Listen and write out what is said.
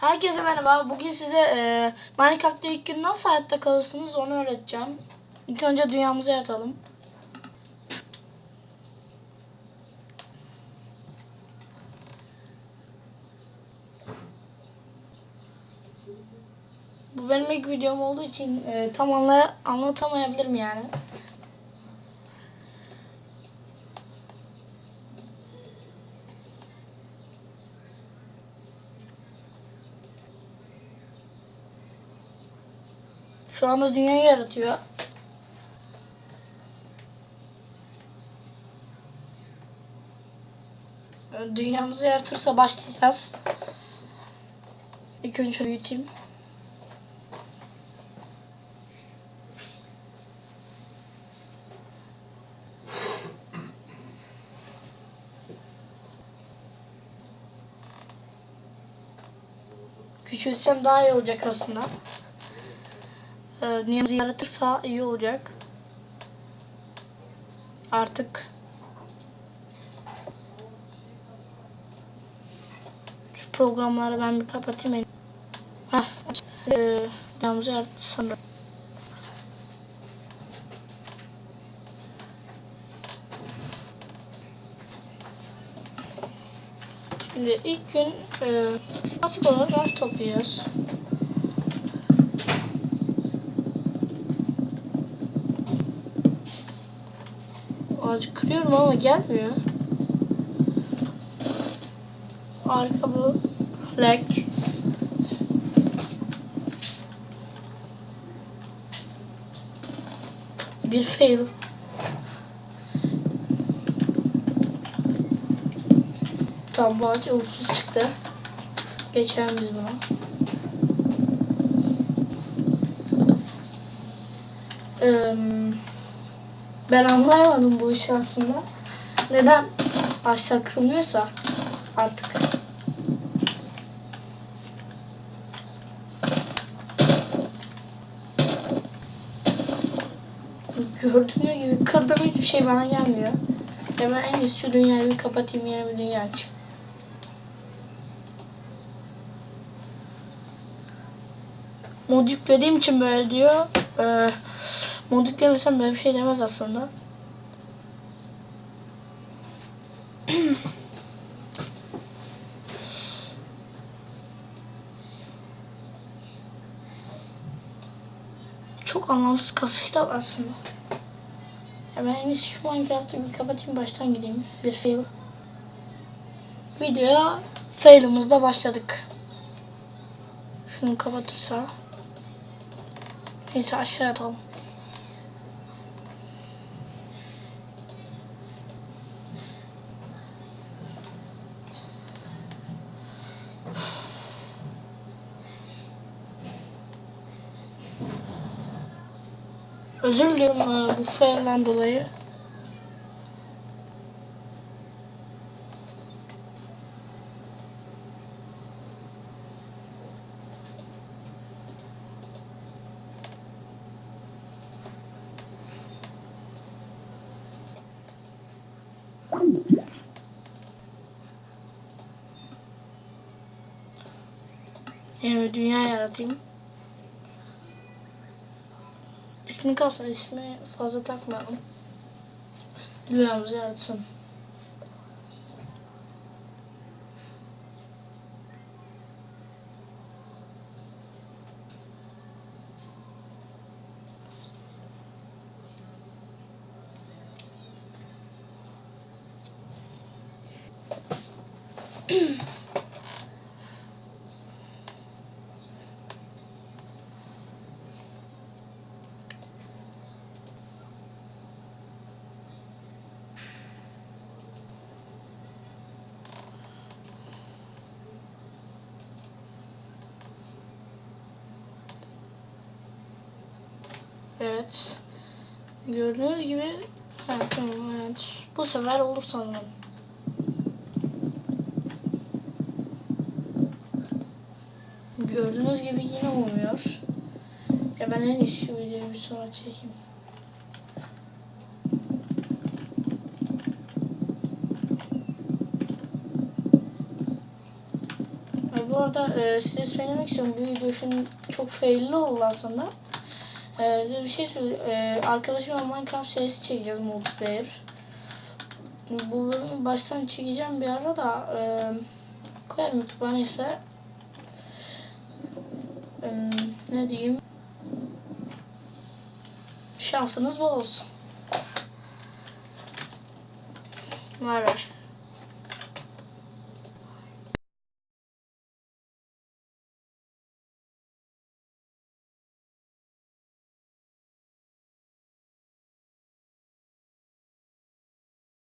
Herkese merhaba. Bugün size e, Minecraft'ta ilk gün nasıl hayatta kalırsınız onu öğreteceğim. İlk önce dünyamızı yaratalım. Bu benim ilk videom olduğu için e, tam anla, anlatamayabilirim yani. Şu anda dünyayı yaratıyor. Dünyamızı yaratırsa başlayacağız. İlk önce büyüteyim. Küçültsem daha iyi olacak aslında. Ee, dünyamızı yaratırsa iyi olacak. Artık şu programları ben bir kapatayım. Heh, ee, dünyamızı yarattı sanırım. Şimdi ilk gün e, klasik olarak ağaç toplayacağız. Ağacı kırıyorum ama gelmiyor. Arka bu. Lag. Bir fail. Tamam bu ağaç uğursuz çıktı. Geçelim biz buna. Eee ben anlayamadım bu işi aslında. Neden aşağı kırılmıyorsa artık. Gördüğünüz gibi kırdığım hiçbir şey bana gelmiyor. Ben en şu dünyayı bir kapatayım yeni bir dünya açayım. Mod yüklediğim için böyle diyor. Ee, mod yüklemesem böyle bir şey demez aslında. Çok anlamsız da var aslında. Ya ben şu Minecraft'ı bir kapatayım baştan gideyim. Bir fail. Videoya fail'ımızda başladık. Şunu kapatırsa. Neyse aşağı atalım. Özür diliyorum e, bu failden dolayı. Yani dünya yaratayım. İsmi kalsın, ismi fazla takmayalım. Dünyamızı yaratsın. Evet. Gördüğünüz gibi ha, tamam evet. Bu sefer olur sanırım. Gördüğünüz gibi yine olmuyor. Ya ben en iyisi videoyu bir sonra çekeyim. Bu arada e, size söylemek istiyorum. Bu video şimdi çok failli oldu aslında. E, size bir şey söyleyeyim. E, arkadaşımla Minecraft serisi çekeceğiz multiplayer. Bu bölümü baştan çekeceğim bir ara da e, koyarım YouTube'a neyse. E, ne diyeyim? Şansınız bol olsun. Var var.